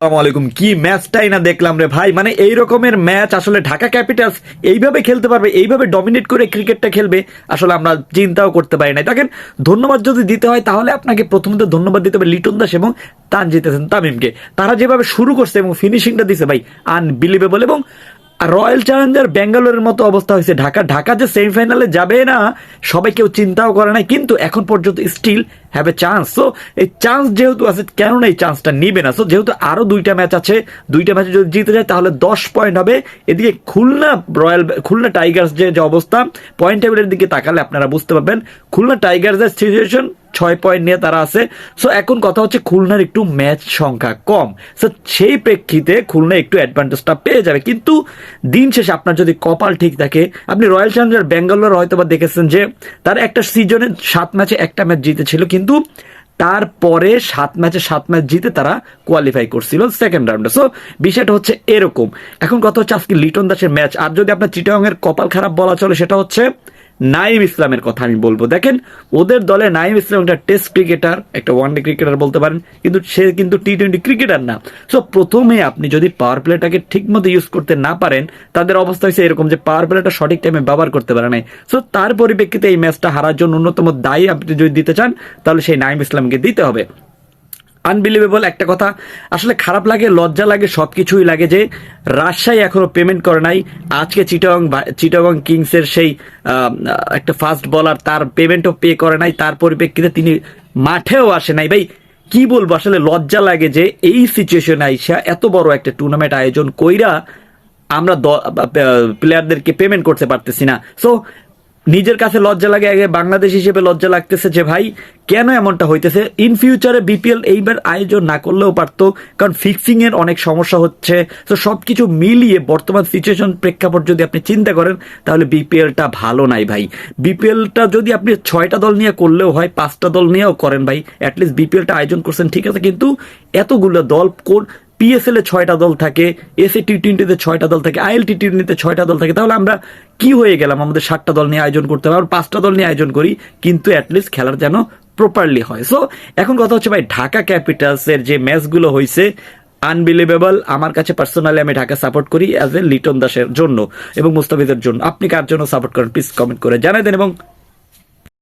আলাইকুম। কি ম্যাচটাই না দেখলাম রে ভাই? মানে এই রকমের ম্যাচ আসলে ঢাকা ক্যাপিটালস এইভাবে খেলতে পারবে, এইভাবে ডমিনেট করে ক্রিকেটটা খেলবে, আসলে আমরা চিন্তাও করতে পারি না দেখেন, ধন্যবাদ যদি দিতে হয়, তাহলে আপনাকে প্রথমত ধন্যবাদ দিতে হবে লিটন দাস এবং তান হাসান তামিমকে। তারা যেভাবে শুরু করছে এবং ফিনিশিংটা দিছে ভাই আনবিলিভেবল এবং রয়্যাল চ্যালেঞ্জার ব্যাঙ্গালোরের মতো অবস্থা হয়েছে ঢাকা। ঢাকা যে সেমিফাইনালে যাবে না, সবাই কেউ চিন্তাও করে নাই, কিন্তু এখন পর্যন্ত still have a chance so এই চান্স যেহেতু আছে কেন না এই চান্সটা নিবে না। সো যেহেতু আরও দুইটা ম্যাচ আছে, দুইটা ম্যাচে যদি জিতে যায়, তাহলে দশ পয়েন্ট হবে। এদিকে খুলনা রয়্যাল, খুলনা টাইগার্স যে অবস্থা পয়েন্ট টেবিলের দিকে তাকালে আপনারা বুঝতে পারবেন। খুলনা টাইগার্সের সিচুয়েশন ছয় পয়েন্ট নিয়ে তারা আছে। সো এখন কথা হচ্ছে খুলনার একটু ম্যাচ সংখ্যা কম। সো সেই প্রেক্ষিতে খুলনা একটু অ্যাডভান্টেজটা পেয়ে যাবে। কিন্তু দিন শেষে আপনার যদি কপাল ঠিক থাকে, আপনি রয়্যাল চ্যালেঞ্জার ব্যাঙ্গালোর হয়তো বা দেখেছেন যে, তার একটা সিজনে সাত ম্যাচে একটা ম্যাচ জিতেছিল, কিন্তু তারপরে সাত ম্যাচে সাত ম্যাচ জিতে তারা কোয়ালিফাই করছিল সেকেন্ড রাউন্ডে সো বিষয়টা হচ্ছে এরকম। এখন কথা হচ্ছে আজকে লিটন দাসের ম্যাচ আর যদি আপনার চিটাংয়ের কপাল খারাপ বলা চলে, সেটা হচ্ছে নাইম ইসলামের কথা আমি বলব। দেখেন, ওদের দলে নাইম ইসলাম একটা টেস্ট ক্রিকেটার, একটা ওয়ানডে ক্রিকেটার বলতে পারেন, কিন্তু সে কিন্তু টি টোয়েন্টি ক্রিকেটার না। সো প্রথমে আপনি যদি পাওয়ার প্লেটাকে ঠিক মতো ইউজ করতে না পারেন, তাদের অবস্থা হচ্ছে এরকম যে পাওয়ার প্লেটা সঠিক টাইমে ব্যবহার করতে পারে নাই। সো তার পরিপ্রেক্ষিতে এই ম্যাচটা হারার জন্য অন্যতম দায়ী আপনি যদি দিতে চান, তাহলে সেই নাইম ইসলামকে দিতে হবে। আনবিলিভেবল একটা কথা। আসলে খারাপ লাগে, লজ্জা লাগে সব কিছুই লাগে যে রাজশাহী এখনও পেমেন্ট করে নাই। আজকে চিটং চিটগং কিংসের সেই একটা ফাস্ট বলার তার পেমেন্টও পে করে নাই। তার পরিপ্রেক্ষিতে তিনি মাঠেও আসে নাই। ভাই, কি বলব? আসলে লজ্জা লাগে যে এই সিচুয়েশনে আইসা এত বড় একটা টুর্নামেন্ট আয়োজন কইরা আমরা প্লেয়ারদেরকে পেমেন্ট করতে পারতেছি না। সো নিজের কাছে লজ্জা লাগে, আগে বাংলাদেশ হিসেবে লজ্জা লাগতেছে যে ভাই, কেন এমনটা হইতেছে? ইন ফিউচারে বিপিএল এইবার আয়োজন না করলেও পারতো, কারণ ফিক্সিং এর অনেক সমস্যা হচ্ছে। তো সবকিছু মিলিয়ে বর্তমান সিচুয়েশন প্রেক্ষাপট যদি আপনি চিন্তা করেন, তাহলে বিপিএলটা ভালো নাই ভাই। বিপিএলটা যদি আপনি ছয়টা দল নিয়ে করলেও হয়, পাঁচটা দল নিয়েও করেন ভাই অ্যাটলিস্ট বিপিএলটা আয়োজন করছেন, ঠিক আছে, কিন্তু এতগুলো দল কোন পিএসএল এ ছয়টা দল থাকে এসএ টি টোয়েন্টিতে ছয়টা দল থাকে আইএল টি টোয়েন্টিতে ছয়টা দল থাকে। তাহলে আমরা কি হয়ে গেলাম? আমাদের সাতটা দল নিয়ে আয়োজন করতে হবে। আর পাঁচটা দল নিয়ে আয়োজন করি, কিন্তু অ্যাটলিস্ট খেলার যেন প্রপারলি হয়। সো এখন কথা হচ্ছে ভাই, ঢাকা ক্যাপিটালস এর যে ম্যাচগুলো হয়েছে আনবিলিভেবল আমার কাছে পার্সোনালি আমি ঢাকা সাপোর্ট করি অ্যাজ এ লিটন দাসের জন্য এবং মুস্তাফিজের জন্য। আপনি কার জন্য সাপোর্ট করেন? প্লিজ কমেন্ট করে জানাই দেন এবং